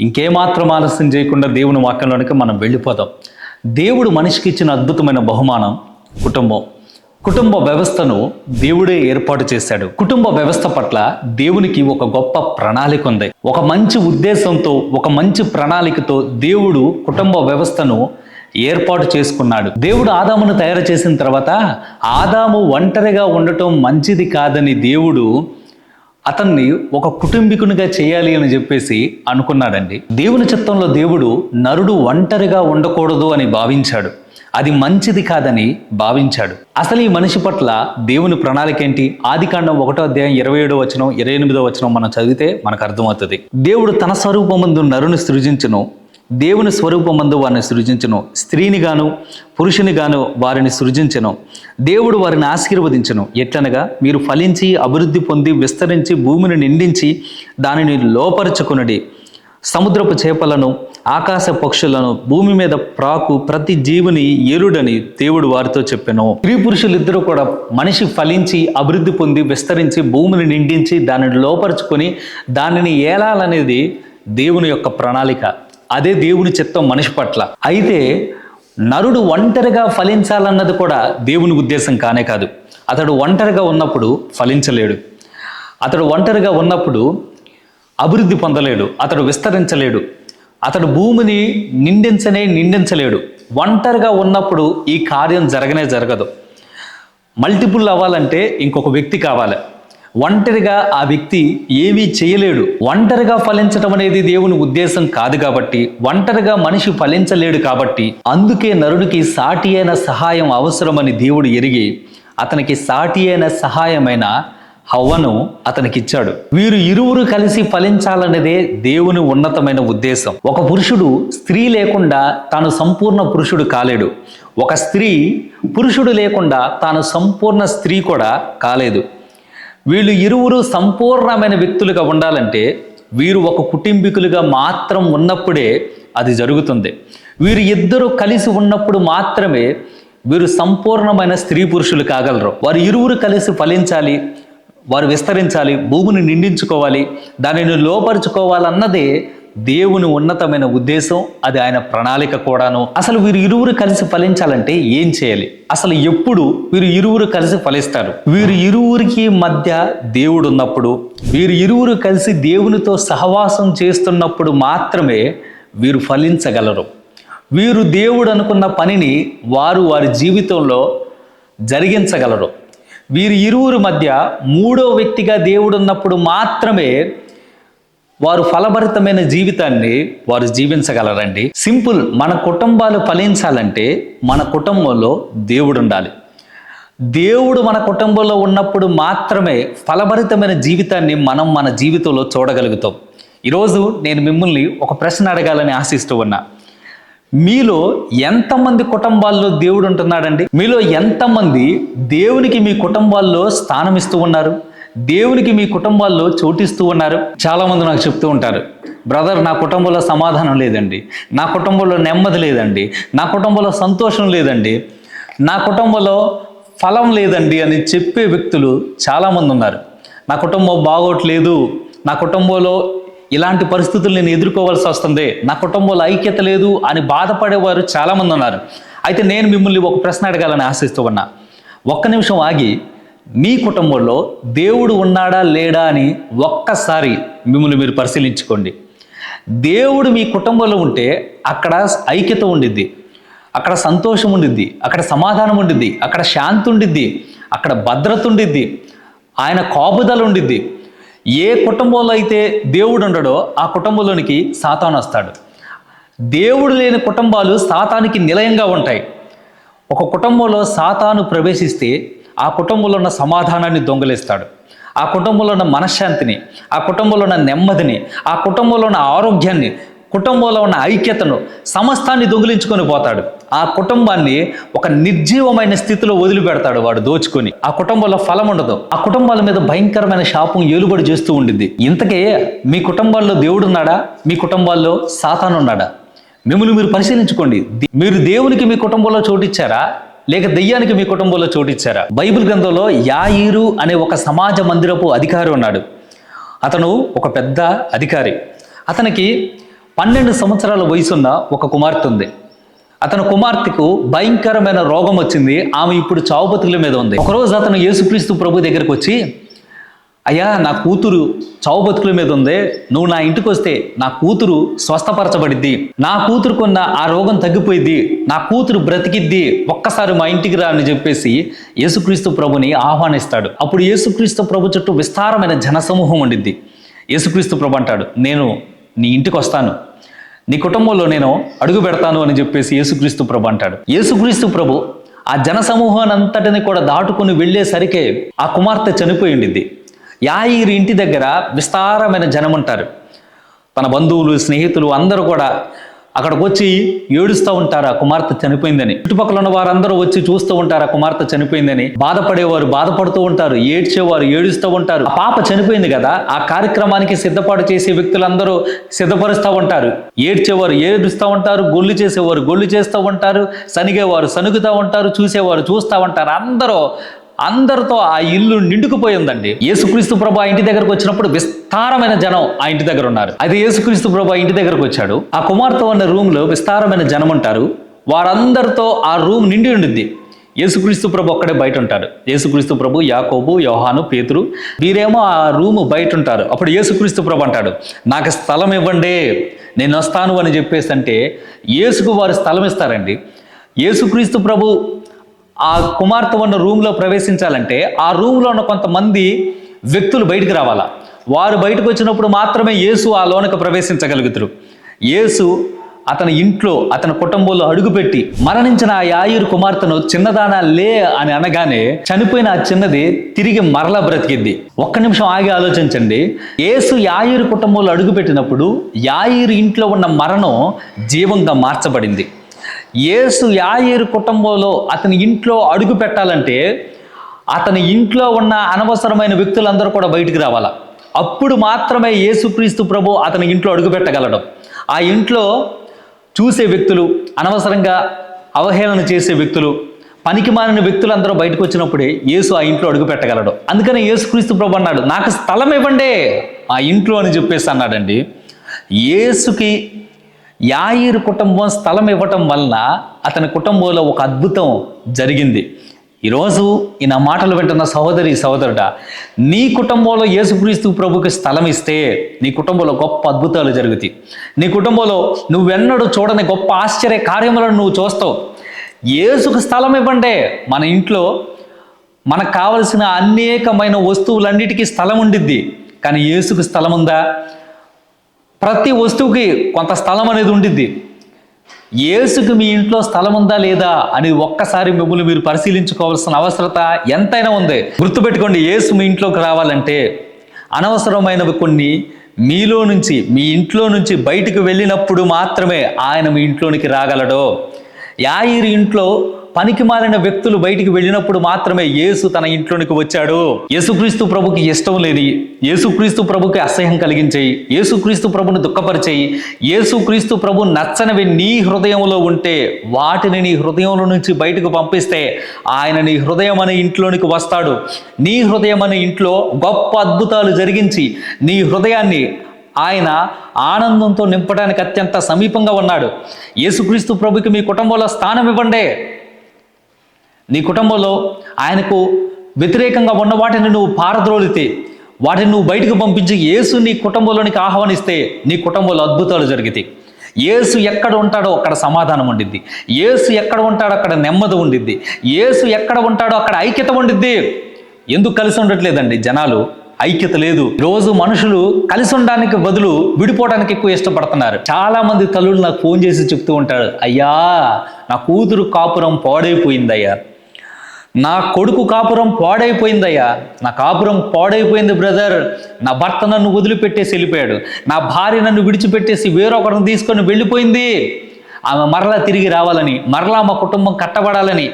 ఇంకేమాత్రం ఆలస్యం చేయకుండా దేవుని వాక్యంలోనికి మనం వెళ్ళిపోదాం. దేవుడు మనిషికి ఇచ్చిన అద్భుతమైన బహుమానం కుటుంబం. కుటుంబ వ్యవస్థను దేవుడే ఏర్పాటు చేశాడు. కుటుంబ వ్యవస్థ పట్ల దేవునికి ఒక గొప్ప ప్రణాళిక ఉంది. ఒక మంచి ఉద్దేశంతో ఒక మంచి ప్రణాళికతో దేవుడు కుటుంబ వ్యవస్థను ఏర్పాటు చేసుకున్నాడు. దేవుడు ఆదామును తయారు చేసిన తర్వాత ఆదాము ఒంటరిగా ఉండటం మంచిది కాదని దేవుడు అతన్ని ఒక కుటుంబీకునిగా చేయాలి అని చెప్పేసి అనుకున్నాడండి. దేవుని చిత్తంలో దేవుడు నరుడు ఒంటరిగా ఉండకూడదు అని భావించాడు. అది మంచిది కాదని భావించాడు. అసలు ఈ మనిషి పట్ల దేవుని ప్రణాళిక ఏంటి? ఆది కాండం ఒకటో అధ్యాయం ఇరవై ఏడో వచనం ఇరవై ఎనిమిదో వచనం మనం చదివితే మనకు అర్థమవుతుంది. దేవుడు తన స్వరూపమందు నరుని సృజించను. దేవుని స్వరూపమందు వారిని సృజించను. స్త్రీని గాను పురుషుని గాను వారిని సృజించను. దేవుడు వారిని ఆశీర్వదించను. ఎట్లనగా మీరు ఫలించి అభివృద్ధి పొంది విస్తరించి భూమిని నిండించి దానిని లోపరుచుకునడి. సముద్రపు చేపలను ఆకాశ పక్షులను భూమి మీద ప్రాకు ప్రతి జీవుని ఎరుడని దేవుడు వారితో చెప్పాను. స్త్రీ పురుషులిద్దరూ కూడా మనిషి ఫలించి అభివృద్ధి పొంది విస్తరించి భూమిని నిండించి దానిని లోపరుచుకొని దానిని ఏలాలనేది దేవుని యొక్క ప్రణాళిక. అదే దేవుని చిత్తం మనిషి పట్ల. అయితే నరుడు ఒంటరిగా ఫలించాలన్నది కూడా దేవుని ఉద్దేశం కానే కాదు. అతడు ఒంటరిగా ఉన్నప్పుడు ఫలించలేడు. అతడు ఒంటరిగా ఉన్నప్పుడు అభివృద్ధి పొందలేడు. అతడు విస్తరించలేడు. అతడు భూమిని నిండించనే నిండించలేడు. ఒంటరిగా ఉన్నప్పుడు ఈ కార్యం జరగనే జరగదు. మల్టిపుల్ అవ్వాలంటే ఇంకొక వ్యక్తి కావాలి. ఒంటరిగా ఆ వ్యక్తి ఏమీ చేయలేడు. ఒంటరిగా ఫలించడం అనేది దేవుని ఉద్దేశం కాదు కాబట్టి ఒంటరిగా మనిషి ఫలించలేడు కాబట్టి అందుకే నరుడికి సాటి అయిన సహాయం అవసరమని దేవుడు ఎరిగి అతనికి సాటి అయిన సహాయమైన హవ్వను అతనికి ఇచ్చాడు వీరు ఇరువురు కలిసి ఫలించాలన్నదే దేవుని ఉన్నతమైన ఉద్దేశం. ఒక పురుషుడు స్త్రీ లేకుండా తాను సంపూర్ణ పురుషుడు కాలేడు. ఒక స్త్రీ పురుషుడు లేకుండా తాను సంపూర్ణ స్త్రీ కూడా కాలేదు. వీళ్ళు ఇరువురు సంపూర్ణమైన వ్యక్తులుగా ఉండాలంటే వీరు ఒక కుటుంబీకులుగా మాత్రం ఉన్నప్పుడే అది జరుగుతుంది. వీరు ఇద్దరు కలిసి ఉన్నప్పుడు మాత్రమే వీరు సంపూర్ణమైన స్త్రీ పురుషులు కాగలరు. వారు ఇరువురు కలిసి ఫలించాలి వారు విస్తరించాలి భూమిని నిండించుకోవాలి దానిని లోపరుచుకోవాలన్నదే దేవుని ఉన్నతమైన ఉద్దేశం అది ఆయన ప్రణాళిక కూడాను. అసలు వీరు ఇరువురు కలిసి ఫలించాలంటే ఏం చేయాలి? అసలు ఎప్పుడు వీరు ఇరువురు కలిసి ఫలిస్తారు? వీరు ఇరువురికి మధ్య దేవుడు ఉన్నప్పుడు వీరు ఇరువురు కలిసి దేవునితో సహవాసం చేస్తున్నప్పుడు మాత్రమే వీరు ఫలించగలరు. వీరు దేవుడు అనుకున్న పనిని వారు వారి జీవితంలో జరిగించగలరు. వీరి ఇరువురు మధ్య మూడో వ్యక్తిగా దేవుడు ఉన్నప్పుడు మాత్రమే వారు ఫలభరితమైన జీవితాన్ని వారు జీవించగలరండి. సింపుల్ మన కుటుంబాలు ఫలించాలంటే మన కుటుంబంలో దేవుడు ఉండాలి. దేవుడు మన కుటుంబంలో ఉన్నప్పుడు మాత్రమే ఫలభరితమైన జీవితాన్ని మనం మన జీవితంలో చూడగలుగుతాం. ఈరోజు నేను మిమ్మల్ని ఒక ప్రశ్న అడగాలని ఆశిస్తూ ఉన్నా. మీలో ఎంతమంది కుటుంబాల్లో దేవుడు ఉంటున్నాడండి? మీలో ఎంతమంది దేవునికి మీ కుటుంబాల్లో స్థానం ఇస్తూ ఉన్నారు? దేవునికి మీ కుటుంబాల్లో చోటిస్తూ ఉన్నారు. చాలామంది నాకు చెప్తూ ఉంటారు బ్రదర్ నా కుటుంబంలో సమాధానం లేదండి. నా కుటుంబంలో నెమ్మది లేదండి. నా కుటుంబంలో సంతోషం లేదండి. నా కుటుంబంలో ఫలం లేదండి అని చెప్పే వ్యక్తులు చాలామంది ఉన్నారు. నా కుటుంబం బాగోట్లేదు. నా కుటుంబంలో ఇలాంటి పరిస్థితులు నేను ఎదుర్కోవాల్సి వస్తుంది. నా కుటుంబంలో ఐక్యత లేదు అని బాధపడేవారు చాలామంది ఉన్నారు. అయితే నేను మిమ్మల్ని ఒక ప్రశ్న అడగాలని ఆశిస్తూ ఉన్నా. ఒక్క నిమిషం ఆగి మీ కుటుంబంలో దేవుడు ఉన్నాడా లేడా అని ఒక్కసారి మిమ్మల్ని మీరు పరిశీలించుకోండి. దేవుడు మీ కుటుంబంలో ఉంటే అక్కడ ఐక్యత ఉండిద్ది అక్కడ సంతోషం ఉండిద్ది అక్కడ సమాధానం ఉండిద్ది అక్కడ శాంతి ఉండిద్ది అక్కడ భద్రత ఉండిద్ది ఆయన కాపుదల ఉండిద్ది. ఏ కుటుంబంలో అయితే దేవుడు ఉండడో ఆ కుటుంబంలోనికి సాతాను వస్తాడు. దేవుడు లేని కుటుంబాలు సాతానికి నిలయంగా ఉంటాయి. ఒక కుటుంబంలో సాతాను ప్రవేశిస్తే ఆ కుటుంబంలో ఉన్న సమాధానాన్ని దొంగలిస్తాడు. ఆ కుటుంబంలో ఉన్న మనశ్శాంతిని ఆ కుటుంబంలో ఉన్న నెమ్మదిని ఆ కుటుంబంలో ఉన్న ఆరోగ్యాన్ని కుటుంబంలో ఉన్న ఐక్యతను సమస్తాన్ని దొంగిలించుకొని పోతాడు. ఆ కుటుంబాన్ని ఒక నిర్జీవమైన స్థితిలో వదిలిపెడతాడు వాడు దోచుకొని. ఆ కుటుంబంలో ఫలం ఉండదు. ఆ కుటుంబాల మీద భయంకరమైన శాపం ఏలుబడి చేస్తూ ఉండింది ఇంతకే మీ కుటుంబాల్లో దేవుడున్నాడా? మీ కుటుంబాల్లో సాతానున్నాడా? మిమ్మల్ని మీరు పరిశీలించుకోండి. మీరు దేవునికి మీ కుటుంబంలో చోటిచ్చారా? లేక దెయ్యానికి మీ కుటుంబంలో చోటిచ్చారా? బైబిల్ గ్రంథంలో యాయిరు అనే ఒక సమాజ మందిరపు అధికారి ఉన్నాడు. అతను ఒక పెద్ద అధికారి. అతనికి పన్నెండు సంవత్సరాల వయసున్న ఒక కుమార్తె ఉంది అతని కుమార్తెకు భయంకరమైన రోగం వచ్చింది ఆమె ఇప్పుడు చావు బతుకుల మీద ఉంది. ఒకరోజు అతను యేసుక్రీస్తు ప్రభు దగ్గరికి వచ్చి అయ్యా నా కూతురు చావు బతుకుల మీద ఉంది. నువ్వు నా ఇంటికి వస్తే నా కూతురు స్వస్థపరచబడిద్ది. నా కూతురుకున్న ఆ రోగం తగ్గిపోయిద్ది. నా కూతురు బ్రతికిద్ది. ఒక్కసారి మా ఇంటికి రా అని చెప్పేసి యేసుక్రీస్తు ప్రభుని ఆహ్వానిస్తాడు. అప్పుడు యేసుక్రీస్తు ప్రభు చుట్టూ విస్తారమైన జనసమూహం ఉండిద్ది. యేసుక్రీస్తు ప్రభు అంటాడు నేను నీ ఇంటికి వస్తాను. నీ కుటుంబంలో నేను అడుగు పెడతాను అని చెప్పేసి యేసుక్రీస్తు ప్రభు అంటాడు. యేసుక్రీస్తు ప్రభు ఆ జనసమూహాన్ని అంతటిని కూడా దాటుకుని వెళ్ళేసరికే ఆ కుమార్తె చనిపోయిండిద్ది యాయిరు ఇంటి దగ్గర విస్తారమైన జనం ఉంటారు. తన బంధువులు స్నేహితులు అందరూ కూడా అక్కడికి వచ్చి ఏడుస్తూ ఉంటారు ఆ కుమార్తె చనిపోయిందని. చుట్టుపక్కల ఉన్న వారందరూ వచ్చి చూస్తూ ఉంటారు ఆ కుమార్తె చనిపోయిందని. బాధపడేవారు బాధపడుతూ ఉంటారు ఏడ్చేవారు ఏడుస్తూ ఉంటారు. ఆ పాప చనిపోయింది కదా ఆ కార్యక్రమానికి సిద్ధపాటు చేసే వ్యక్తులందరూ సిద్ధపరుస్తూ ఉంటారు. ఏడ్చేవారు ఏడుస్తూ ఉంటారు గొల్లు చేసేవారు గొల్లు చేస్తూ ఉంటారు సనిగేవారు సనుగుతూ ఉంటారు చూసేవారు చూస్తూ ఉంటారు. అందరూ అందరితో ఆ ఇల్లు నిండుకుపోయి ఉందండి యేసుక్రీస్తు ప్రభు ఆ ఇంటి దగ్గరకు వచ్చినప్పుడు విస్తారమైన జనం ఆ ఇంటి దగ్గర ఉన్నారు. అది యేసుక్రీస్తు ప్రభు ఆ ఇంటి దగ్గరకు వచ్చాడు. ఆ కుమార్తె ఉన్న రూమ్లో విస్తారమైన జనం ఉంటారు. వారందరితో ఆ రూమ్ నిండి ఉండింది యేసుక్రీస్తు ప్రభు ఒక్కడే బయట ఉంటాడు. యేసుక్రీస్తు ప్రభు యాకోబు యోహాను పేతురు వీరేమో ఆ రూమ్ బయట ఉంటారు. అప్పుడు యేసుక్రీస్తు ప్రభు అంటాడు నాకు స్థలం ఇవ్వండి. నేను వస్తాను అని చెప్పేసి అంటే యేసుకు వారు స్థలం ఇస్తారండి. యేసుక్రీస్తు ప్రభు ఆ కుమార్తె ఉన్న రూమ్లో ప్రవేశించాలంటే ఆ రూమ్లో ఉన్న కొంతమంది వ్యక్తులు బయటకు రావాలా? వారు బయటకు వచ్చినప్పుడు మాత్రమే యేసు ఆ లోనకు ప్రవేశించగలుగుతారు. యేసు అతని ఇంట్లో అతని కుటుంబంలో అడుగుపెట్టి మరణించిన ఆ యాయూరు కుమార్తెను చిన్నదానా లే అని అనగానే చనిపోయిన ఆ చిన్నది తిరిగి మరలా బ్రతికింది ఒక్క నిమిషం ఆగి ఆలోచించండి. యేసు యాయూరు కుటుంబంలో అడుగుపెట్టినప్పుడు యాయూరు ఇంట్లో ఉన్న మరణం జీవంగా మార్చబడింది. యేసు యాయేరు కుటుంబంలో అతని ఇంట్లో అడుగు పెట్టాలంటే అతని ఇంట్లో ఉన్న అనవసరమైన వ్యక్తులందరూ కూడా బయటికి రావాలా? అప్పుడు మాత్రమే యేసుక్రీస్తు ప్రభు అతని ఇంట్లో అడుగు పెట్టగలడం. ఆ ఇంట్లో చూసే వ్యక్తులు అనవసరంగా అవహేళన చేసే వ్యక్తులు పనికి మారిన వ్యక్తులందరూ బయటకు వచ్చినప్పుడే యేసు ఆ ఇంట్లో అడుగు పెట్టగలడు. అందుకని యేసుక్రీస్తు ప్రభు అన్నాడు నాకు స్థలం ఇవ్వండి. ఆ ఇంట్లో అని చెప్పేసి అన్నాడండి. యేసుకి యాయిరు కుటుంబం స్థలం ఇవ్వటం వలన అతని కుటుంబంలో ఒక అద్భుతం జరిగింది. ఈరోజు ఈ నా మాటలు వింటున్న సహోదరి సహోదరుడ నీ కుటుంబంలో యేసుక్రీస్తు ప్రభుకి స్థలం ఇస్తే నీ కుటుంబంలో గొప్ప అద్భుతాలు జరుగుతాయి. నీ కుటుంబంలో నువ్వెన్నడూ చూడని గొప్ప ఆశ్చర్య కార్యములను నువ్వు చూస్తావు. యేసుకు స్థలం ఇవ్వండి మన ఇంట్లో మనకు కావలసిన అనేకమైన వస్తువులన్నిటికీ స్థలం ఉండిద్ది. కానీ యేసుకు స్థలం ఉందా? ప్రతి వస్తువుకి కొంత స్థలం అనేది ఉండిద్ది. ఏసుకు మీ ఇంట్లో స్థలం ఉందా లేదా అని ఒక్కసారి మిమ్మల్ని మీరు పరిశీలించుకోవాల్సిన అవసరత ఎంతైనా ఉంది. గుర్తుపెట్టుకోండి యేసు మీ ఇంట్లోకి రావాలంటే అనవసరమైనవి కొన్ని మీలో నుంచి మీ ఇంట్లో నుంచి బయటకు వెళ్ళినప్పుడు మాత్రమే ఆయన మీ ఇంట్లోనికి రాగలడు. యాయిరి ఇంట్లో పనికి మారిన వ్యక్తులు బయటికి వెళ్ళినప్పుడు మాత్రమే యేసు తన ఇంట్లోనికి వచ్చాడు. యేసుక్రీస్తు ప్రభుకి ఇష్టం లేని యేసుక్రీస్తు ప్రభుకి అసహ్యం కలిగించేయి యేసుక్రీస్తు ప్రభుని దుఃఖపరిచేయి యేసుక్రీస్తు ప్రభు నచ్చనివి నీ హృదయంలో ఉంటే వాటిని నీ హృదయంలో నుంచి బయటకు పంపిస్తే ఆయన నీ హృదయం అనే ఇంట్లోనికి వస్తాడు. నీ హృదయం అనే ఇంట్లో గొప్ప అద్భుతాలు జరిగించి నీ హృదయాన్ని ఆయన ఆనందంతో నింపడానికి అత్యంత సమీపంగా ఉన్నాడు. యేసుక్రీస్తు ప్రభుకి మీ కుటుంబంలో స్థానం ఇవ్వండి. నీ కుటుంబంలో ఆయనకు వ్యతిరేకంగా ఉన్న వాటిని నువ్వు పారద్రోలితే వాటిని నువ్వు బయటకు పంపించి యేసు నీ కుటుంబంలోనికి ఆహ్వానిస్తే నీ కుటుంబంలో అద్భుతాలు జరుగుతాయి ఏసు ఎక్కడ ఉంటాడో అక్కడ సమాధానం ఉండిద్ది. ఏసు ఎక్కడ ఉంటాడో అక్కడ నెమ్మది ఉండిద్ది. ఏసు ఎక్కడ ఉంటాడో అక్కడ ఐక్యత ఉండిద్ది. ఎందుకు కలిసి ఉండట్లేదండి జనాలు? ఐక్యత లేదు. రోజు మనుషులు కలిసి ఉండడానికి బదులు విడిపోవడానికి ఎక్కువ ఇష్టపడుతున్నారు. చాలా మంది తల్లులు నాకు ఫోన్ చేసి చెప్తూ ఉంటారు అయ్యా నా కూతురు కాపురం పాడైపోయిందయ్యా. నా కొడుకు కాపురం పాడైపోయిందయ్యా. నా కాపురం పాడైపోయింది బ్రదర్. నా భర్త నన్ను వదిలిపెట్టేసి వెళ్ళిపోయాడు. నా భార్య నన్ను విడిచిపెట్టేసి వేరొకరిని తీసుకొని వెళ్ళిపోయింది. ఆమె మరలా తిరిగి రావాలని మరలా మా కుటుంబం కట్టబడాలని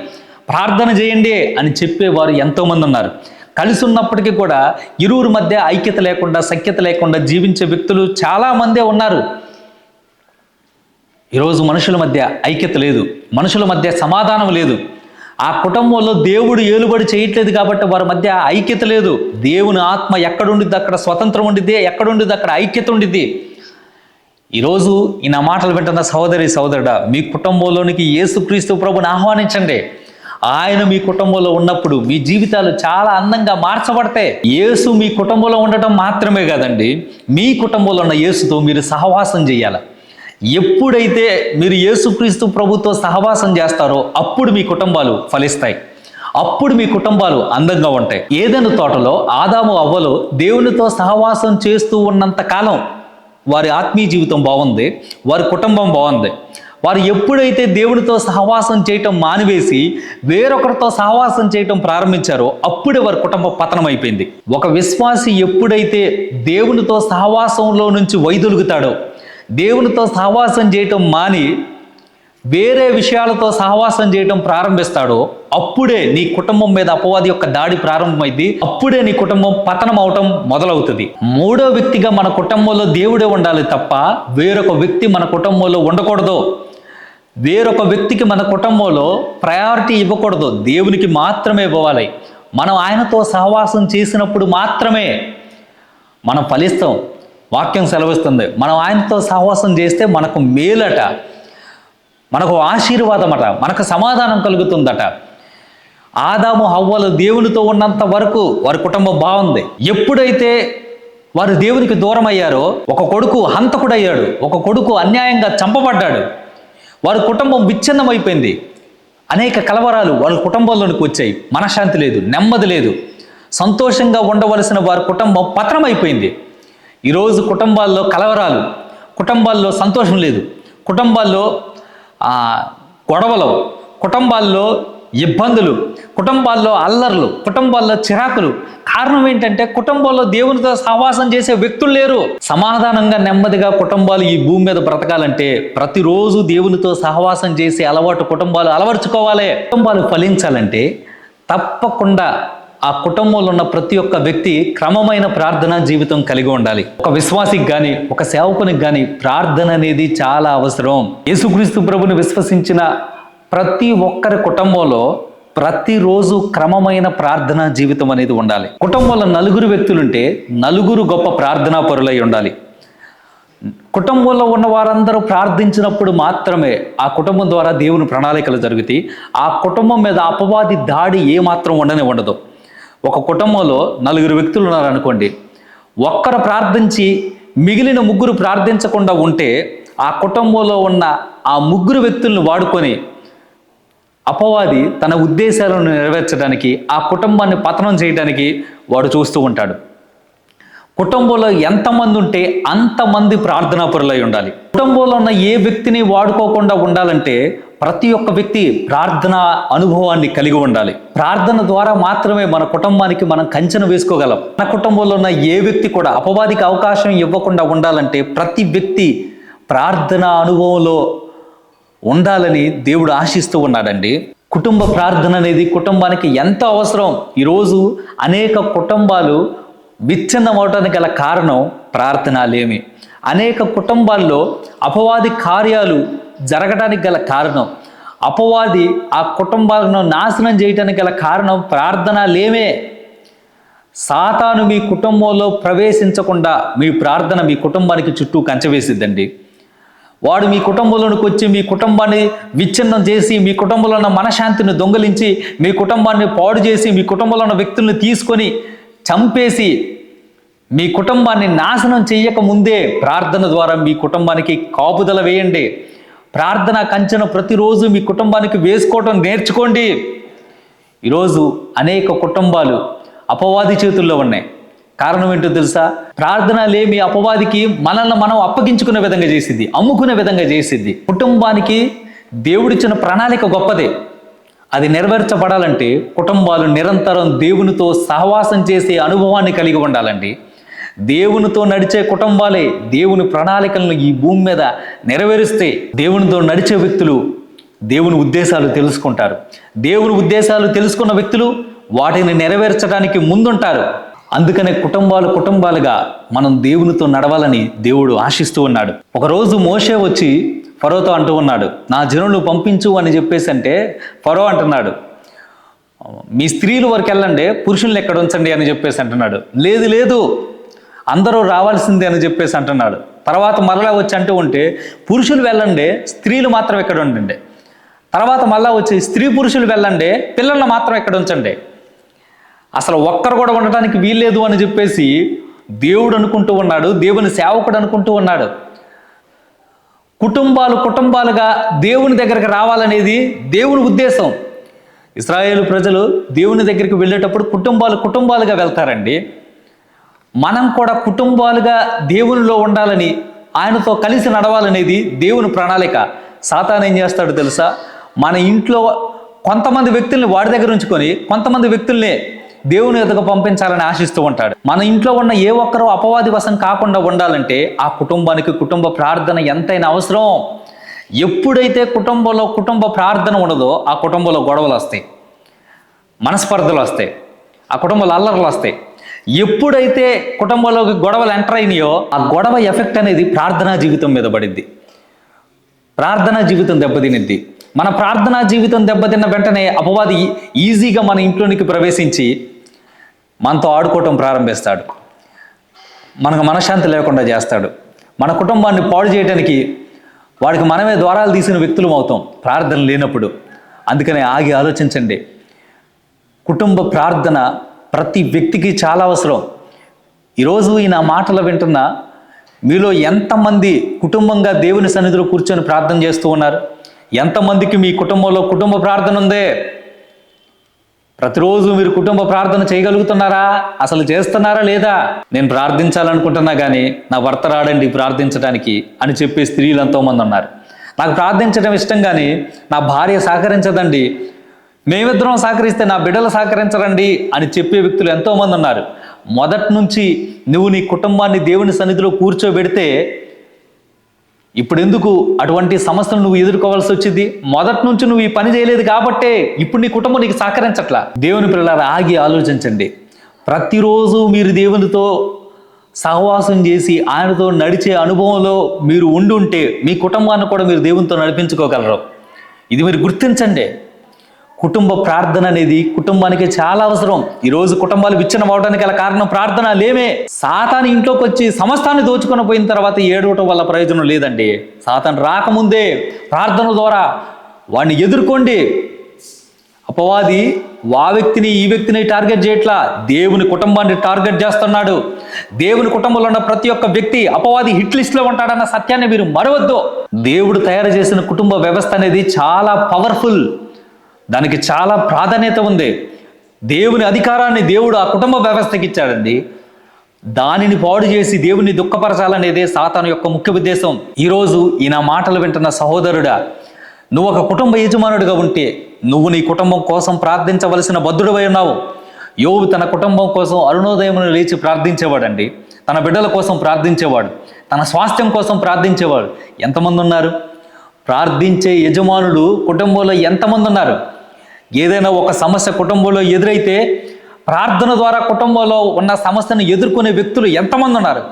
ప్రార్థన చేయండి అని చెప్పేవారు ఎంతోమంది ఉన్నారు. కలిసి ఉన్నప్పటికీ కూడా ఇరువురి మధ్య ఐక్యత లేకుండా సఖ్యత లేకుండా జీవించే వ్యక్తులు చాలామందే ఉన్నారు. ఈరోజు మనుషుల మధ్య ఐక్యత లేదు. మనుషుల మధ్య సమాధానం లేదు. ఆ కుటుంబంలో దేవుడు ఏలుబడి చేయట్లేదు కాబట్టి వారి మధ్య ఐక్యత లేదు. దేవుని ఆత్మ ఎక్కడుండిద్ది? అక్కడ స్వతంత్రం ఉండిద్ది. ఎక్కడుండిద్ది? అక్కడ ఐక్యత ఉండిద్ది. ఈరోజు ఈ నా మాటలు వింటున్న సహోదరి సహోదరుడా మీ కుటుంబంలోనికి యేసుక్రీస్తు ప్రభుని ఆహ్వానించండి. ఆయన మీ కుటుంబంలో ఉన్నప్పుడు మీ జీవితాలు చాలా అందంగా మార్చబడతాయి. యేసు మీ కుటుంబంలో ఉండటం మాత్రమే కాదండి మీ కుటుంబంలో ఉన్న యేసుతో మీరు సహవాసం చేయాలి. ఎప్పుడైతే మీరు యేసుక్రీస్తు ప్రభుత్వ సహవాసం చేస్తారో అప్పుడు మీ కుటుంబాలు ఫలిస్తాయి. అప్పుడు మీ కుటుంబాలు అందంగా ఉంటాయి. ఏదైనా తోటలో ఆదాము అవ్వలు దేవునితో సహవాసం చేస్తూ ఉన్నంత కాలం వారి ఆత్మీయ జీవితం బాగుంది వారి కుటుంబం బాగుంది. వారు ఎప్పుడైతే దేవునితో సహవాసం చేయటం మానివేసి వేరొకరితో సహవాసం చేయటం ప్రారంభించారో అప్పుడే వారి కుటుంబం పతనం అయిపోయింది ఒక విశ్వాసి ఎప్పుడైతే దేవునితో సహవాసంలో నుంచి వైదొలుగుతాడో దేవునితో సహవాసం చేయటం మాని వేరే విషయాలతో సహవాసం చేయటం ప్రారంభిస్తాడో అప్పుడే నీ కుటుంబం మీద అపవాది యొక్క దాడి ప్రారంభమైంది అప్పుడే నీ కుటుంబం పతనం అవటం మొదలవుతుంది. మూడో వ్యక్తిగా మన కుటుంబంలో దేవుడే ఉండాలి తప్ప వేరొక వ్యక్తి మన కుటుంబంలో ఉండకూడదు. వేరొక వ్యక్తికి మన కుటుంబంలో ప్రయారిటీ ఇవ్వకూడదు. దేవునికి మాత్రమే ఇవ్వాలి. మనం ఆయనతో సహవాసం చేసినప్పుడు మాత్రమే మనం ఫలిస్తాం. వాక్యం సెలవిస్తుంది. మనం ఆయనతో సహవాసం చేస్తే మనకు మేలట. మనకు ఆశీర్వాదమట. మనకు సమాధానం కలుగుతుందట. ఆదాము హవ్వలు దేవునితో ఉన్నంత వరకు వారి కుటుంబం బాగుంది. ఎప్పుడైతే వారు దేవునికి దూరం అయ్యారో ఒక కొడుకు హంతకుడయ్యాడు. ఒక కొడుకు అన్యాయంగా చంపబడ్డాడు. వారి కుటుంబం విచ్ఛిన్నమైపోయింది. అనేక కలవరాలు వాళ్ళ కుటుంబంలోనికి వచ్చాయి. మనశ్శాంతి లేదు నెమ్మది లేదు. సంతోషంగా ఉండవలసిన వారి కుటుంబం పతనమైపోయింది. ఈరోజు కుటుంబాల్లో కలవరాలు కుటుంబాల్లో సంతోషం లేదు కుటుంబాల్లో గొడవలు కుటుంబాల్లో ఇబ్బందులు కుటుంబాల్లో అల్లర్లు కుటుంబాల్లో చిరాకులు. కారణం ఏంటంటే కుటుంబంలో దేవునితో సహవాసం చేసే వ్యక్తులు లేరు. సమాధానంగా నెమ్మదిగా కుటుంబాలు ఈ భూమి మీద బ్రతకాలంటే ప్రతిరోజు దేవునితో సహవాసం చేసే అలవాటు కుటుంబాలు అలవర్చుకోవాలి. కుటుంబాలు ఫలించాలంటే తప్పకుండా ఆ కుటుంబంలో ఉన్న ప్రతి ఒక్క వ్యక్తి క్రమమైన ప్రార్థనా జీవితం కలిగి ఉండాలి. ఒక విశ్వాసికి కానీ ఒక సేవకునికి కానీ ప్రార్థన అనేది చాలా అవసరం. యేసుక్రీస్తు ప్రభుని విశ్వసించిన ప్రతి ఒక్కరి కుటుంబంలో ప్రతిరోజు క్రమమైన ప్రార్థనా జీవితం అనేది ఉండాలి. కుటుంబంలో నలుగురు వ్యక్తులుంటే నలుగురు గొప్ప ప్రార్థనా పరులై ఉండాలి. కుటుంబంలో ఉన్న వారందరూ ప్రార్థించినప్పుడు మాత్రమే ఆ కుటుంబం ద్వారా దేవుని ప్రణాళికలు జరుగుతాయి. ఆ కుటుంబం మీద అపవాది దాడి ఏమాత్రం ఉండనే ఉండదు. ఒక కుటుంబంలో నలుగురు వ్యక్తులు ఉన్నారనుకోండి ఒక్కరు ప్రార్థించి మిగిలిన ముగ్గురు ప్రార్థించకుండా ఉంటే ఆ కుటుంబంలో ఉన్న ఆ ముగ్గురు వ్యక్తులను వాడుకొని అపవాది తన ఉద్దేశాలను నెరవేర్చడానికి ఆ కుటుంబాన్ని పతనం చేయడానికి వాడు చూస్తూ ఉంటాడు. కుటుంబంలో ఎంతమంది ఉంటే అంతమంది ప్రార్థనాపరులై ఉండాలి. కుటుంబంలో ఉన్న ఏ వ్యక్తిని వాడుకోకుండా ఉండాలంటే ప్రతి ఒక్క వ్యక్తి ప్రార్థన అనుభవాన్ని కలిగి ఉండాలి. ప్రార్థన ద్వారా మాత్రమే మన కుటుంబానికి మనం కంచెను వేసుకోగలం. మన కుటుంబంలో ఉన్న ఏ వ్యక్తి కూడా అపవాదికి అవకాశం ఇవ్వకుండా ఉండాలంటే ప్రతి వ్యక్తి ప్రార్థన అనుభవంలో ఉండాలని దేవుడు ఆశిస్తూ ఉన్నాడండి. కుటుంబ ప్రార్థన అనేది కుటుంబానికి ఎంత అవసరం. ఈరోజు అనేక కుటుంబాలు విచ్ఛిన్నం అవడానికి గల కారణం ప్రార్థనలేమి. అనేక కుటుంబాల్లో అపవాది కార్యాలు జరగడానికి గల కారణం. అపవాది ఆ కుటుంబాలను నాశనం చేయడానికి గల కారణం ప్రార్థన లేమే. సాతాను మీ కుటుంబంలో ప్రవేశించకుండా మీ ప్రార్థన మీ కుటుంబానికి చుట్టూ కంచవేసిద్దండి. వాడు మీ కుటుంబంలోనికి వచ్చి మీ కుటుంబాన్ని విచ్ఛిన్నం చేసి మీ కుటుంబంలో ఉన్న మనశాంతిని దొంగలించి మీ కుటుంబాన్ని పాడు చేసి మీ కుటుంబంలో ఉన్న వ్యక్తులను తీసుకొని చంపేసి మీ కుటుంబాన్ని నాశనం చేయక ముందే ప్రార్థన ద్వారా మీ కుటుంబానికి కాపుదల వేయండి. ప్రార్థన కంచెను ప్రతిరోజు మీ కుటుంబానికి వేసుకోవటం నేర్చుకోండి. ఈరోజు అనేక కుటుంబాలు అపవాది చేతుల్లో ఉన్నాయి. కారణం ఏంటో తెలుసా? ప్రార్థన లేమి అపవాదికి మనల్ని మనం అప్పగించుకునే విధంగా చేసింది అమ్ముకునే విధంగా చేసిద్ది. కుటుంబానికి దేవుడిచ్చిన ప్రణాళిక గొప్పదే. అది నెరవేర్చబడాలంటే కుటుంబాలు నిరంతరం దేవునితో సహవాసం చేసే అనుభవాన్ని కలిగి ఉండాలండి. దేవునితో నడిచే కుటుంబాలే దేవుని ప్రణాళికలను ఈ భూమి మీద నెరవేరుస్తే దేవునితో నడిచే వ్యక్తులు దేవుని ఉద్దేశాలు తెలుసుకుంటారు. దేవుని ఉద్దేశాలు తెలుసుకున్న వ్యక్తులు వాటిని నెరవేర్చడానికి ముందుంటారు. అందుకనే కుటుంబాలు కుటుంబాలుగా మనం దేవునితో నడవాలని దేవుడు ఆశిస్తూ ఉన్నాడు. ఒకరోజు మోషే వచ్చి ఫరోతో అంటూ ఉన్నాడు నా జనులు పంపించు అని చెప్పేసి అంటే ఫరో అంటున్నాడు మీ స్త్రీలు వరకు వెళ్ళండి పురుషుల్ని ఎక్కడ ఉంచండి అని చెప్పేసి అంటున్నాడు. లేదు లేదు అందరూ రావాల్సిందే అని చెప్పేసి అంటున్నాడు. తర్వాత మరలా వచ్చి అంటూ ఉంటే పురుషులు వెళ్ళండి స్త్రీలు మాత్రం ఇక్కడ ఉండండి. తర్వాత మళ్ళా వచ్చి స్త్రీ పురుషులు వెళ్ళండి పిల్లల్ని మాత్రం ఇక్కడ ఉంచండి. అసలు ఒక్కరు కూడా ఉండటానికి వీల్లేదు అని చెప్పేసి దేవుడు అనుకుంటూ ఉన్నాడు దేవుని సేవకుడు అనుకుంటూ ఉన్నాడు. కుటుంబాలు కుటుంబాలుగా దేవుని దగ్గరికి రావాలనేది దేవుని ఉద్దేశం. ఇస్రాయేల్ ప్రజలు దేవుని దగ్గరికి వెళ్ళేటప్పుడు కుటుంబాలు కుటుంబాలుగా వెళ్తారండి. మనం కూడా కుటుంబాలుగా దేవునిలో ఉండాలని ఆయనతో కలిసి నడవాలనేది దేవుని ప్రణాళిక. సాతాన్ ఏం చేస్తాడో తెలుసా? మన ఇంట్లో కొంతమంది వ్యక్తుల్ని వాడి దగ్గర ఉంచుకొని కొంతమంది వ్యక్తుల్ని దేవుని ఎదుగు పంపించాలని ఆశిస్తూ ఉంటాడు. మన ఇంట్లో ఉన్న ఏ ఒక్కరూ అపవాది వశం కాకుండా ఉండాలంటే ఆ కుటుంబానికి కుటుంబ ప్రార్థన ఎంతైనా అవసరం. ఎప్పుడైతే కుటుంబంలో కుటుంబ ప్రార్థన ఉండదో ఆ కుటుంబంలో గొడవలు వస్తాయి. మనస్పర్ధలు వస్తాయి. ఆ కుటుంబంలో అల్లర్లు వస్తాయి. ఎప్పుడైతే కుటుంబంలోకి గొడవలు ఎంటర్ అయినాయో ఆ గొడవ ఎఫెక్ట్ అనేది ప్రార్థనా జీవితం మీద పడింది ప్రార్థనా జీవితం దెబ్బతినిద్ది. మన ప్రార్థనా జీవితం దెబ్బతిన్న వెంటనే అపవాది ఈజీగా మన ఇంట్లోనికి ప్రవేశించి మనతో ఆడుకోవటం ప్రారంభిస్తాడు. మనకు మనశ్శాంతి లేకుండా చేస్తాడు. మన కుటుంబాన్ని పాడు చేయడానికి వాడికి మనమే ద్వారాలు తీసిన వ్యక్తులు అవుతాం. ప్రార్థన లేనప్పుడు. అందుకనే ఆగి ఆలోచించండి. కుటుంబ ప్రార్థన ప్రతి వ్యక్తికి చాలా అవసరం. ఈరోజు ఈ నా మాటలు వింటున్న మీలో ఎంతమంది కుటుంబంగా దేవుని సన్నిధిలో కూర్చొని ప్రార్థన చేస్తూ ఉన్నారు? ఎంతమందికి మీ కుటుంబంలో కుటుంబ ప్రార్థన ఉందే? ప్రతిరోజు మీరు కుటుంబ ప్రార్థన చేయగలుగుతున్నారా? అసలు చేస్తున్నారా లేదా? నేను ప్రార్థించాలనుకుంటున్నా కానీ నా భర్త రాడండి ప్రార్థించడానికి అని చెప్పే స్త్రీలు ఎంతోమంది ఉన్నారు. నాకు ప్రార్థించడం ఇష్టం కానీ నా భార్య సహకరించదండి. మేమిద్దరం సహకరిస్తే నా బిడ్డలు సహకరించరండి అని చెప్పే వ్యక్తులు ఎంతోమంది ఉన్నారు. మొదటి నుంచి నువ్వు నీ కుటుంబాన్ని దేవుని సన్నిధిలో కూర్చోబెడితే ఇప్పుడు ఎందుకు అటువంటి సమస్యలు నువ్వు ఎదుర్కోవాల్సి వచ్చింది? మొదటి నుంచి నువ్వు ఈ పని చేయలేదు కాబట్టే ఇప్పుడు నీ కుటుంబం నీకు సహకరించట్లా? దేవుని పిల్లల ఆగి ఆలోచించండి. ప్రతిరోజు మీరు దేవునితో సహవాసం చేసి ఆయనతో నడిచే అనుభవంలో మీరు ఉండి ఉంటే మీ కుటుంబాన్ని కూడా మీరు దేవునితో నడిపించుకోగలరు. ఇది మీరు గుర్తించండి. కుటుంబ ప్రార్థన అనేది కుటుంబానికి చాలా అవసరం. ఈరోజు కుటుంబాలు విచ్ఛిన్నం అవడానికి గల కారణం ప్రార్థన లేమే సాతాను ఇంట్లోకి వచ్చి సమస్తాన్ని దోచుకొని పోయిన తర్వాత ఏడవటం వల్ల ప్రయోజనం లేదండి. సాతాను రాకముందే ప్రార్థన ద్వారా వాడిని ఎదుర్కోండి. అపవాది ఆ వ్యక్తిని ఈ వ్యక్తిని టార్గెట్ చేయట్లా. దేవుని కుటుంబాన్ని టార్గెట్ చేస్తున్నాడు. దేవుని కుటుంబంలో ఉన్న ప్రతి ఒక్క వ్యక్తి అపవాది హిట్ లిస్ట్లో ఉంటాడన్న సత్యాన్ని మీరు మరవద్దు. దేవుడు తయారు చేసిన కుటుంబ వ్యవస్థ అనేది చాలా పవర్ఫుల్ దానికి చాలా ప్రాధాన్యత ఉంది. దేవుని అధికారాన్ని దేవుడు ఆ కుటుంబ వ్యవస్థకి ఇచ్చాడండి. దానిని పాడు చేసి దేవుని దుఃఖపరచాలనేదే సాతాను యొక్క ముఖ్య ఉద్దేశం. ఈరోజు ఈ నా మాటలు వింటున్న సహోదరుడా నువ్వు ఒక కుటుంబ యజమానుడిగా ఉంటే నువ్వు నీ కుటుంబం కోసం ప్రార్థించవలసిన బద్ధుడివై ఉన్నావు. యోగు తన కుటుంబం కోసం అరుణోదయమును లేచి ప్రార్థించేవాడండి. తన బిడ్డల కోసం ప్రార్థించేవాడు తన స్వాస్థ్యం కోసం ప్రార్థించేవాడు. ఎంతమంది ఉన్నారు? ప్రార్థించే యజమానులు కుటుంబంలో ఎంతమంది ఉన్నారు? ఏదైనా ఒక సమస్య కుటుంబంలో ఎదురైతే ప్రార్థన ద్వారా కుటుంబంలో ఉన్న సమస్యను ఎదుర్కొనే వ్యక్తులు ఎంతమంది ఉన్నారు?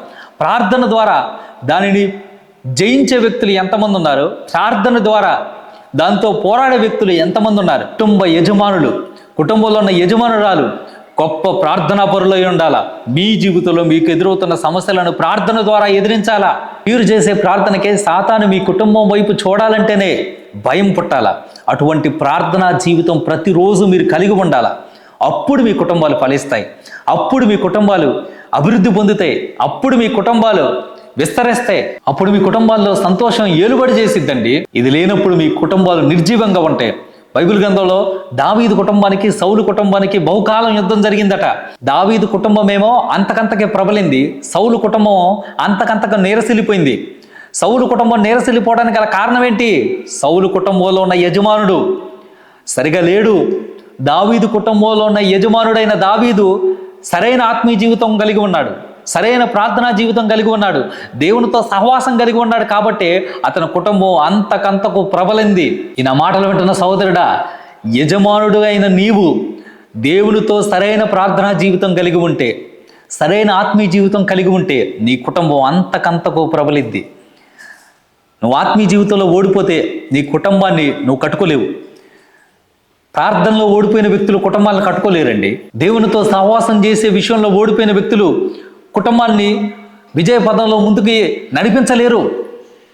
ప్రార్థన ద్వారా దానిని జయించే వ్యక్తులు ఎంతమంది ఉన్నారు? ప్రార్థన ద్వారా దాంతో పోరాడే వ్యక్తులు ఎంతమంది ఉన్నారు? కుటుంబ యజమానులు. కుటుంబంలో ఉన్న యజమానురాలు గొప్ప ప్రార్థనా పరులై ఉండాలా? మీ జీవితంలో మీకు ఎదురవుతున్న సమస్యలను ప్రార్థన ద్వారా ఎదిరించాలా? మీరు చేసే ప్రార్థనకే సాతాను మీ కుటుంబం వైపు చూడాలంటేనే భయం పుట్టాలా? అటువంటి ప్రార్థనా జీవితం ప్రతిరోజు మీరు కలిగి ఉండాలా? అప్పుడు మీ కుటుంబాలు ఫలిస్తాయి. అప్పుడు మీ కుటుంబాలు అభివృద్ధి పొందుతాయి. అప్పుడు మీ కుటుంబాలు విస్తరిస్తాయి. అప్పుడు మీ కుటుంబాల్లో సంతోషం ఏలుబడి చేసిద్దండి. ఇది లేనప్పుడు మీ కుటుంబాలు నిర్జీవంగా ఉంటాయి. బైబిల్ గ్రంథంలో దావీదు కుటుంబానికి సౌలు కుటుంబానికి బహుకాలం యుద్ధం జరిగిందట. దావీదు కుటుంబమేమో అంతకంతకే ప్రబలింది. సౌలు కుటుంబం అంతకంతకు నీరసిల్లిపోయింది. సౌలు కుటుంబం నీరసిల్లిపోవడానికి గల కారణం ఏంటి సౌలు కుటుంబంలో ఉన్న యజమానుడు సరిగా లేడు. దావీదు కుటుంబంలో ఉన్న యజమానుడైన దావీదు సరైన ఆత్మీయ జీవితం కలిగి ఉన్నాడు. సరైన ప్రార్థనా జీవితం కలిగి ఉన్నాడు. దేవునితో సహవాసం కలిగి ఉన్నాడు కాబట్టి అతని కుటుంబం అంతకంతకు ప్రబలింది. ఈ నా మాటలు వింటున్న సహోదరుడా యజమానుడు అయిన నీవు దేవునితో సరైన ప్రార్థనా జీవితం కలిగి ఉంటే సరైన ఆత్మీయ జీవితం కలిగి ఉంటే నీ కుటుంబం అంతకంతకు ప్రబలిద్ది. నువ్వు ఆత్మీయ జీవితంలో ఓడిపోతే నీ కుటుంబాన్ని నువ్వు కట్టుకోలేవు. ప్రార్థనలో ఓడిపోయిన వ్యక్తులు కుటుంబాలను కట్టుకోలేరండి. దేవునితో సహవాసం చేసే విషయంలో ఓడిపోయిన వ్యక్తులు కుటుంబాన్ని విజయ పదంలో ముందుకు నడిపించలేరు.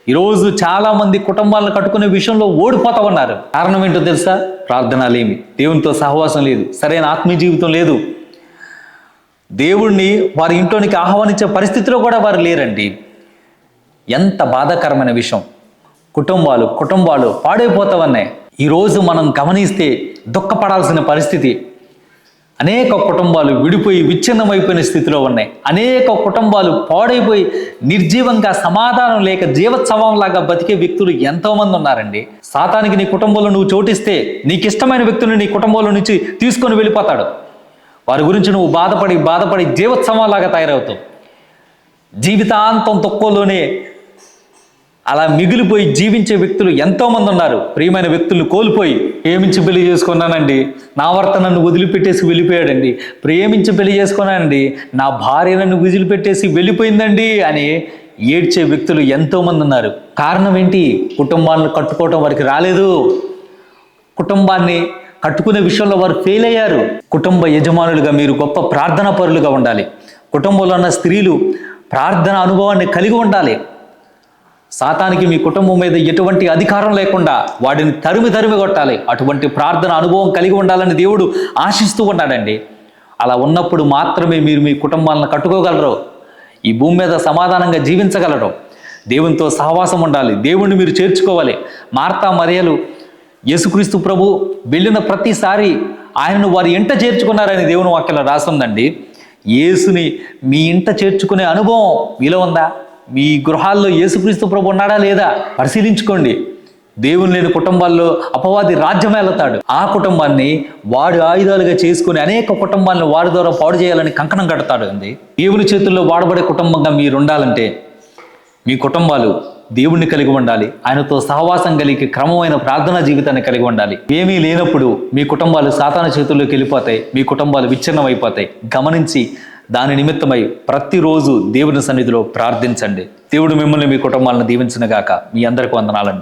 ఈరోజు చాలామంది కుటుంబాలను కట్టుకునే విషయంలో ఓడిపోతా ఉన్నారు. కారణం ఏంటో తెలుసా? ప్రార్థన లేమి దేవునితో సహవాసం లేదు. సరైన ఆత్మీయ జీవితం లేదు. దేవుణ్ణి వారి ఇంట్లోనికి ఆహ్వానించే పరిస్థితిలో కూడా వారు లేరండి. ఎంత బాధాకరమైన విషయం. కుటుంబాలు కుటుంబాలు పాడైపోతావన్నాయి ఈరోజు మనం గమనిస్తే దుఃఖపడాల్సిన పరిస్థితి అనేక కుటుంబాలు విడిపోయి విచ్ఛిన్నమైపోయిన స్థితిలో ఉన్నాయి. అనేక కుటుంబాలు పాడైపోయి నిర్జీవంగా సమాధానం లేక జీవోత్సవంలాగా బతికే వ్యక్తులు ఎంతోమంది ఉన్నారండి. సాతానికి నీ కుటుంబంలో నువ్వు చోటిస్తే నీకు ఇష్టమైన వ్యక్తులు నీ కుటుంబంలో నుంచి తీసుకొని వెళ్ళిపోతాడు. వారి గురించి నువ్వు బాధపడి బాధపడి జీవోత్సవంలాగా తయారవుతావు. జీవితాంతం తొక్కలోనే అలా మిగిలిపోయి జీవించే వ్యక్తులు ఎంతోమంది ఉన్నారు. ప్రియమైన వ్యక్తులు కోల్పోయి ప్రేమించి పెళ్ళి చేసుకున్నానండి. నా భర్త నన్ను వదిలిపెట్టేసి వెళ్ళిపోయాడండి. ప్రేమించి పెళ్ళి చేసుకున్నానండి. నా భార్య నన్ను వదిలిపెట్టేసి వెళ్ళిపోయిందండి అని ఏడ్చే వ్యక్తులు ఎంతోమంది ఉన్నారు. కారణం ఏంటి? కుటుంబాలను కట్టుకోవటం వారికి రాలేదు. కుటుంబాన్ని కట్టుకునే విషయంలో వారు ఫెయిల్ అయ్యారు. కుటుంబ యజమానులుగా మీరు గొప్ప ప్రార్థనా పరులుగా ఉండాలి. కుటుంబంలో ఉన్న స్త్రీలు ప్రార్థన అనుభవాన్ని కలిగి ఉండాలి. సాతానికి మీ కుటుంబం మీద ఎటువంటి అధికారం లేకుండా వాడిని తరిమి తరిమి కొట్టాలి. అటువంటి ప్రార్థన అనుభవం కలిగి ఉండాలని దేవుడు ఆశిస్తూ ఉన్నాడండి. అలా ఉన్నప్పుడు మాత్రమే మీరు మీ కుటుంబాలను కట్టుకోగలరు. ఈ భూమి మీద సమాధానంగా జీవించగలరు. దేవునితో సహవాసం ఉండాలి. దేవుణ్ణి మీరు చేర్చుకోవాలి. మార్తా మరియలు యేసుక్రీస్తు ప్రభు వెళ్ళిన ప్రతిసారి ఆయనను వారి ఇంట చేర్చుకున్నారని దేవుని వాక్యంలో రాస్తుందండి యేసుని మీ ఇంట చేర్చుకునే అనుభవం మీలో ఉందా? మీ గృహాల్లో యేసుక్రీస్తు ప్రభు ఉన్నాడా లేదా? పరిశీలించుకోండి. దేవుని లేని కుటుంబాల్లో అపవాది రాజ్యం వెళతాడు ఆ కుటుంబాన్ని వాడు ఆయుధాలుగా చేసుకుని అనేక కుటుంబాలను వాడి ద్వారా పాడు చేయాలని కంకణం కడతాడు అండి. దేవుని చేతుల్లో వాడబడే కుటుంబంగా మీరు ఉండాలంటే మీ కుటుంబాలు దేవుణ్ణి కలిగి ఉండాలి. ఆయనతో సహవాసం కలిగి క్రమమైన ప్రార్థనా జీవితాన్ని కలిగి ఉండాలి. ఏమీ లేనప్పుడు మీ కుటుంబాలు సాతాన చేతుల్లోకి వెళ్ళిపోతాయి. మీ కుటుంబాలు విచ్ఛిన్నం అయిపోతాయి గమనించి దాని నిమిత్తమై ప్రతిరోజు దేవుని సన్నిధిలో ప్రార్థించండి. దేవుడు మిమ్మల్ని మీ కుటుంబాలను దీవించిన గాక మీ అందరికి వందనాలండి.